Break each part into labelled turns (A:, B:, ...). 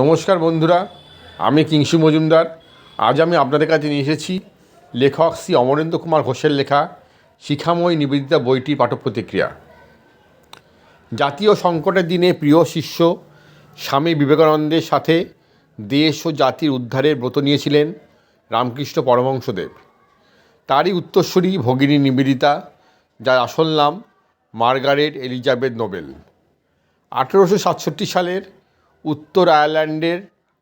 A: নমস্কার বন্ধুরা, আমি কিংসু মজুমদার। আজ আমি আপনাদের কাছে নিয়ে এসেছি লেখক শ্রী অমরেন্দ্র কুমার ঘোষের লেখা শিখাময়ী নিবেদিতা বইটির পাঠক প্রতিক্রিয়া জাতীয় সংকটের দিনে প্রিয় শিষ্য স্বামী বিবেকানন্দের সাথে দেশ ও জাতির উদ্ধারের ব্রত নিয়েছিলেন রামকৃষ্ণ পরমহংসদেব। তারই উত্তরসূরি ভগিনী নিবেদিতা, যার আসল নাম মার্গারেট এলিজাবেথ নোবেল। আঠেরোশো সাতষট্টি সালের উত্তর আয়ারল্যান্ডের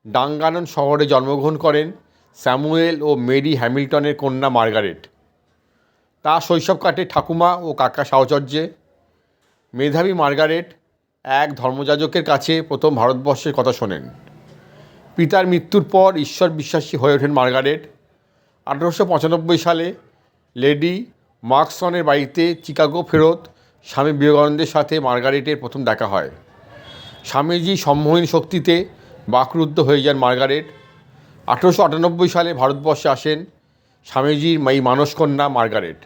A: ডাঙ্গানন শহরে জন্মগ্রহণ করেন স্যামুয়েল ও মেরি হ্যামিল্টনের কন্যা মার্গারেট। তা শৈশব কাটে ঠাকুমা ও কাকা সাহচর্যে। মেধাবী মার্গারেট এক ধর্মযাজকের কাছে প্রথম ভারতবর্ষের কথা শোনেন। পিতার মৃত্যুর পর ঈশ্বর বিশ্বাসী হয়ে ওঠেন মার্গারেট। আঠেরোশো পঁচানব্বই সালে লেডি মার্কসনের বাড়িতে চিকাগো ফেরত স্বামী বিবেকানন্দের সাথে মার্গারেটের প্রথম দেখা হয়। স্বামীজি সম্মোহীন শক্তিতে বাকরুদ্ধ হয়ে যান মার্গারেট। আঠেরোশো আটানব্বই সালে ভারতবর্ষে আসেন স্বামীজির এই মানসকন্যা মার্গারেট।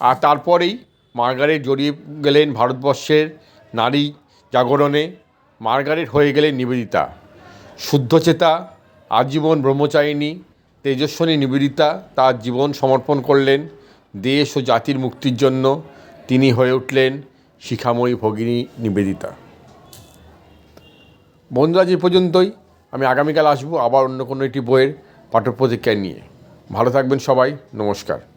A: আর তারপরেই মার্গারেট জড়িয়ে গেলেন ভারতবর্ষের নারী জাগরণে। মার্গারেট হয়ে গেলেন নিবেদিতা। শুদ্ধচেতা, আজীবন ব্রহ্মচারিণী, তেজস্বিনী নিবেদিতা তার জীবন সমর্পণ করলেন। দেশ ও জাতির মুক্তির জন্য তিনি হয়ে উঠলেন শিখাময়ী ভগিনী নিবেদিতা। বন্ধুরা যে পর্যন্তই। আমি আগামীকাল আসব আবার অন্য কোনো একটি বইয়ের পাঠক প্রতিক্রিয়া নিয়ে। ভালো থাকবেন সবাই। নমস্কার।